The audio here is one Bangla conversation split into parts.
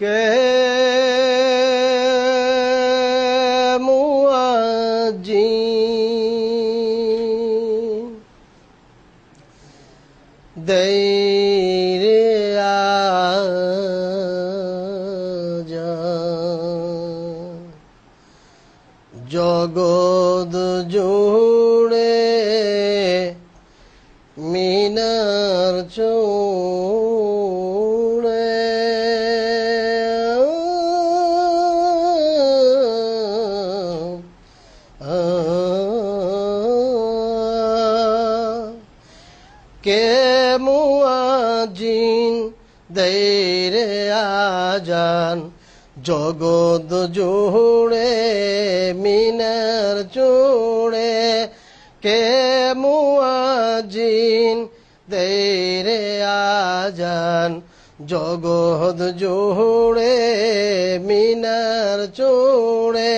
কে মুয়াজ্জিন দেইরে আজান। জগদ জুড়ে মিনার কে মুয়াজিন দেরে আজান জগদ জোড়ে, মিনার চোড়ে, কে মুয়াজিন দেরে আজান জগদ জোড়ে, মিনার চোড়ে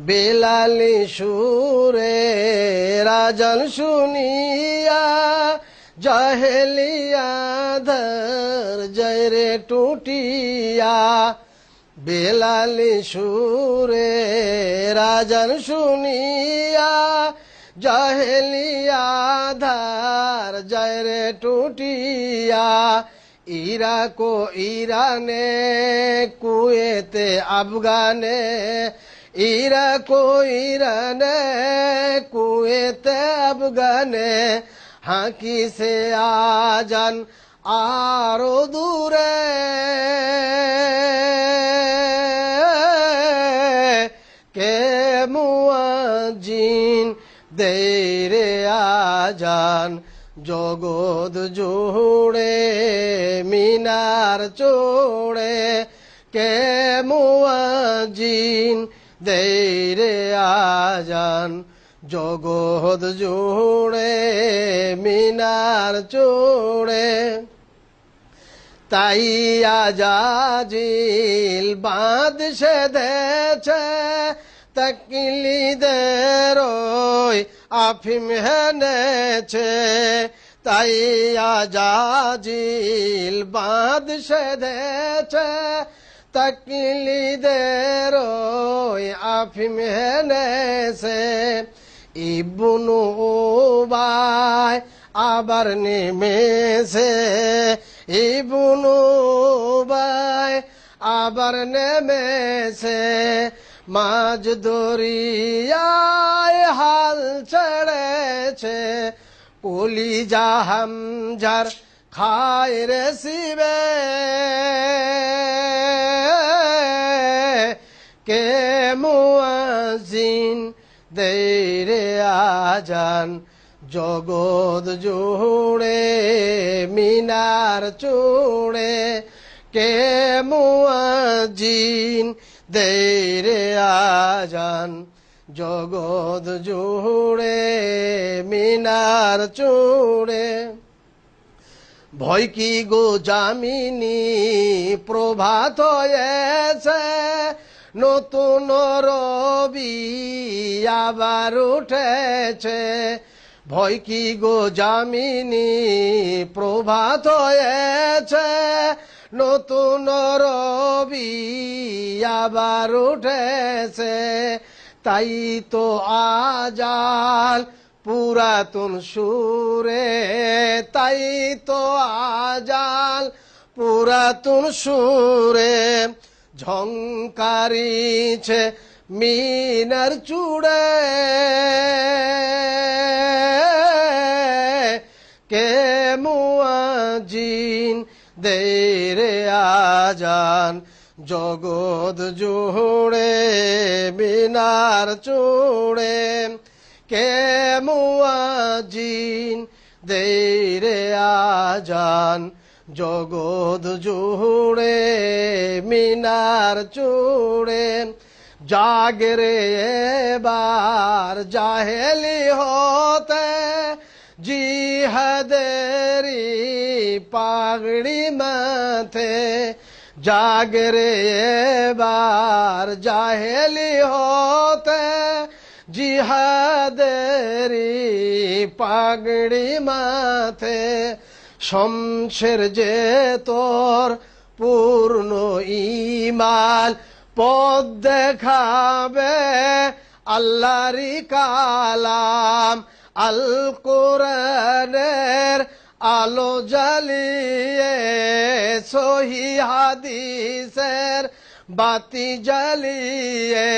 বেলালি সুরে রাজন শুনিয়া, জহেলিয়া ধর জয় টুটিয়া। বেলালি সুরে রাজন শুনিয়া, জহেলিয়া ধার জয় টুটিয়া। ইরা কো ইরানে, কুয়েতে, আফগানে ইরা কো ইরানে কুয়েতে আফগানে, হাঁকি সে আজান আরও দূরে। কে মুয়াজিন দেরে আজান জগদ জোড়ে, মিনার চোড়ে। কে মুয়াজিন দেরে আজান জগদ জোড়ে, মিনার চোড়ে। তাই আজাজিল বাঁধ সেধেছে, তকলিদের আফিম হেনেছে। তাই আজাজিল বাঁধ সেধেছে, তকলিদের আফিম হেনেছে। ইবনু বাই আবার নেমেছে। ইবনু বাই আবার নেমেছে। মাঝ দরিয়ায় হাল ছেড়েছে। কলি জাহামঝার খায় রে শিবে। কে মুয়াজিন দেরে আজান। জগদ জোড়ে, মিনার চুড়ে কে মুয়াজিন দেরে আজান। জগদ জুড়ে, মিনার চুড়ে। ভয় কি গো জামিনী প্রভাত হয়েছে। নতুন রবি আবার উঠেছে। ভয় কি গো জামিনী প্রভাত হয়েছে। নতুন রবি আবার উঠেছে। তাই তো আজাল পুরাতন সুরে, তাই তো আজাল পুরাতন সুরে। ঝঙ্কারিছে মিনার চূড়ে। কে মুয়াজিন দেরে আজান জগদ জুড়ে, মিনার চূড়ে। কে মুয়াজিন দেরে আজান জগদ জোড়ে মিনার চূড়ে জাগরে এবার জাহেলি হতে। জিহাদেরি পাগড়ি মাথে জাগরে বার জাহেলি হতে। জিহাদেরি পাগড়ি মাথে শমশের যে তোর পূর্ণ ইমান পদ দেখাবে আল্লাহরি কালাম। আল কোরআনের আলো জ্বালিয়ে, সহি হাদিসের বাতি জ্বালিয়ে,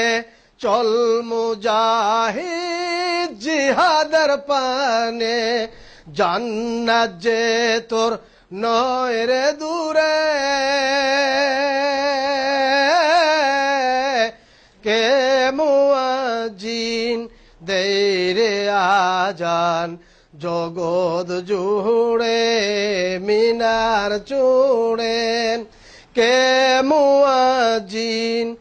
চল মুজাহিদ জিহাদের পানে জান্নাত যে তোর নয় রে দূরে। কে মুয়াজিন দেরে আজান? জগৎ জুড়ে, মিনার চুড়ে। কে মুয়াজিন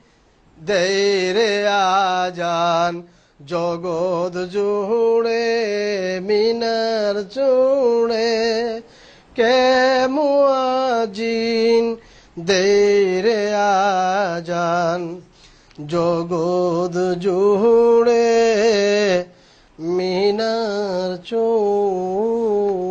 দেরে আজান? জগৎ জুড়ে, মিনার চুড়ে। কে মুয়াজিন দেরে আজান। জগদ জুড়ে মিনার চুড়ে